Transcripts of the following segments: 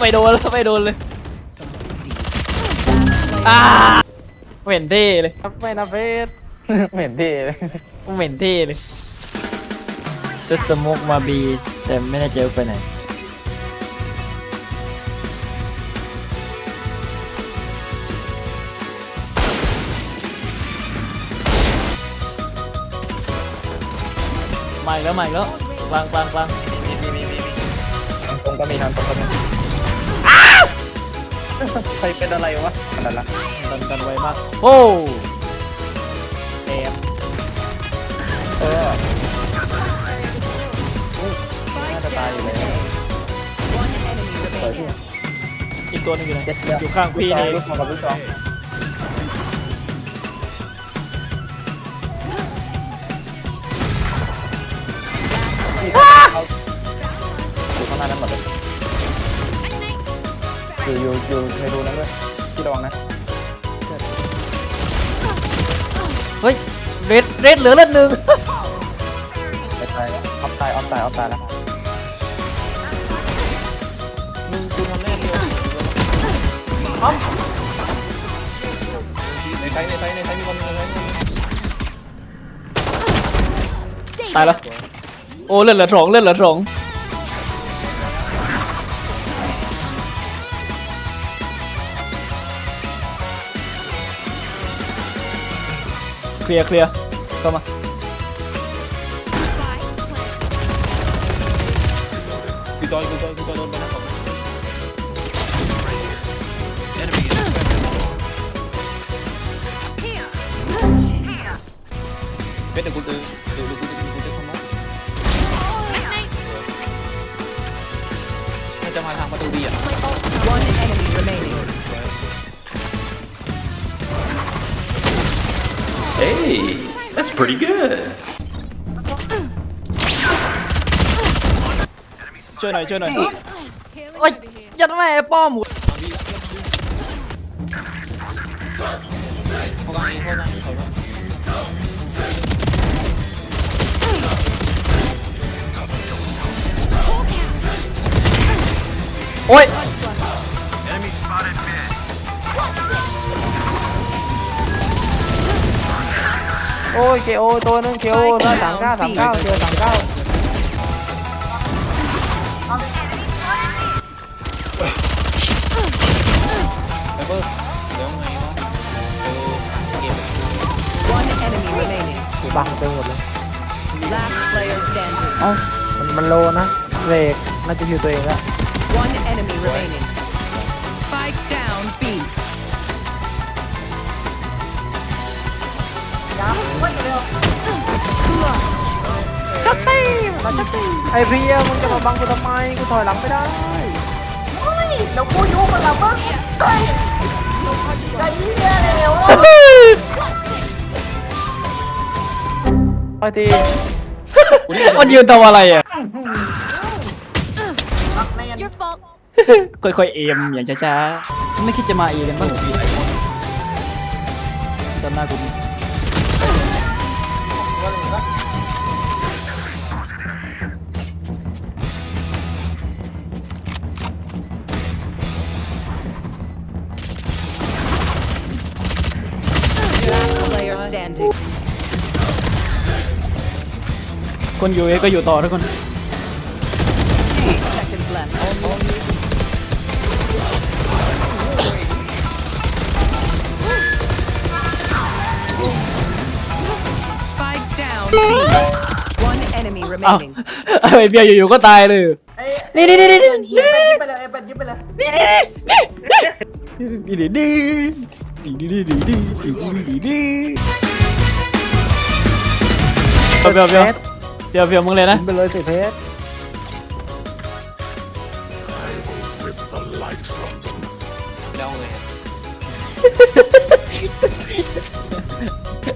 ไม่โดนแล้วไม่โดนเลยอ่าไม่เห็นเท่เลยไม่นะเฟสไม่เห็นที่เลยไม่เห็นเท่เลยจะสโมกมาบีแต่ไม่แน่ใจว่าไปไหนมาอีกแล้วมาอีกแล้ววางวางวางทางตรงก็มีทางตรงก็มี ใครเป็นอะไรวะขนาดละดันดันไวมาก โอ้แอมเออน่าจะตายอยู่แล้วสวยพี่อีกตัวหนึงอยู่ไหนเจ็ดเดียวอยู่ข้างพี่นี่ลูกสองกับลูกสอง อยู่อยู่อยู่ในรูนั้นด้วยพี่ระวังนะเฮ้ยเรดเรดเหลือเลือดหนึ่ง ไปตายออฟตายออฟตายออฟตายแล้วมึงกูทำแน่เลยในไซในไซในไซมีคนในไซมีคนตายแล้ว โอ้เลือดเหลือสองเลือดเหลือสอง เคลียร์เคลียร์เข้ามาคือจอยคือจอยคือจอยโดนไปนะผมเป็นเดี๋ยวกูเออเดี๋ยวกูจะกูจะทำมั้งมันจะมาทางประตูดีอะ One enemy remaining. Hey, that's pretty good. Join us, chơi này. Ôi, โอ้ยยัดแม่ป้อมหมูเขากำลังเขากำลังเขากำลังโอ้ยโอ้ยเคโอตัวนึงเคโอร้อยสามเก้าสามเก้าเจอสามเก้าไซเบอร์เดี๋ยวไงวะเออเกม One enemy remaining. บังไปหมดเลย Last player standing. เอ้ามันมันโลนะเบรกน่าจะฮิวตัวเองแล้ว One enemy remaining. ไอเพียมึงจะมาบังกูทำไมกูถอยหลังไม่ได้แล้วกูยุ่งมันแล้วมั้งไอ้ไอ้เหี้ยเลวอะไปทีมันยืนทำอะไรอะค่อยๆเอมอย่างช้าๆ ไม่คิดจะมาเอกันบ้างหรอำหน้ากู player standing. คนอยู่เอก็อยู่ต่อทุกคน Seconds left. Spike down B. One enemy อ้าว remaining. ไอ้เบียร์อยู่ๆก็ตายเลย นี่นี่นี่นี่นี่นี่ยิบไปเลยไอ้เป็ดยิบไปเลยนี่นี่นี่นี่นี่นี่ นี่นี่นี่นี่เบียร์เบียร์เบียร์เบียวมึงเลยนะไปเลยสิเพชรแล้วไง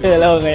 เออแล้วไง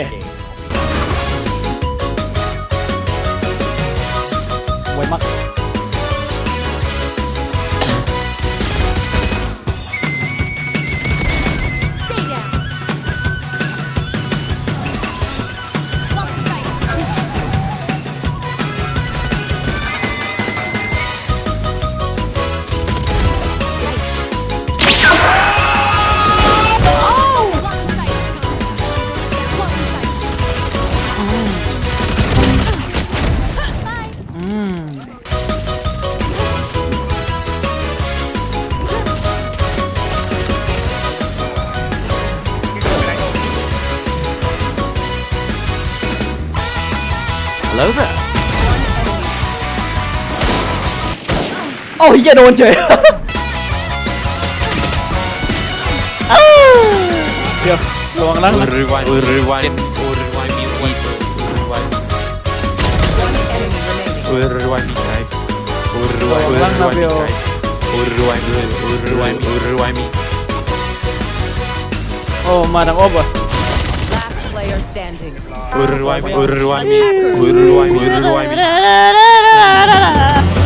Hello there โอ้ยจะโดนเฉยเดี๋ยวระวังล่างนะ Uruguay Uruguay Uruguay mi huevo Uruguay Uruguay standing. โอ้ rewind me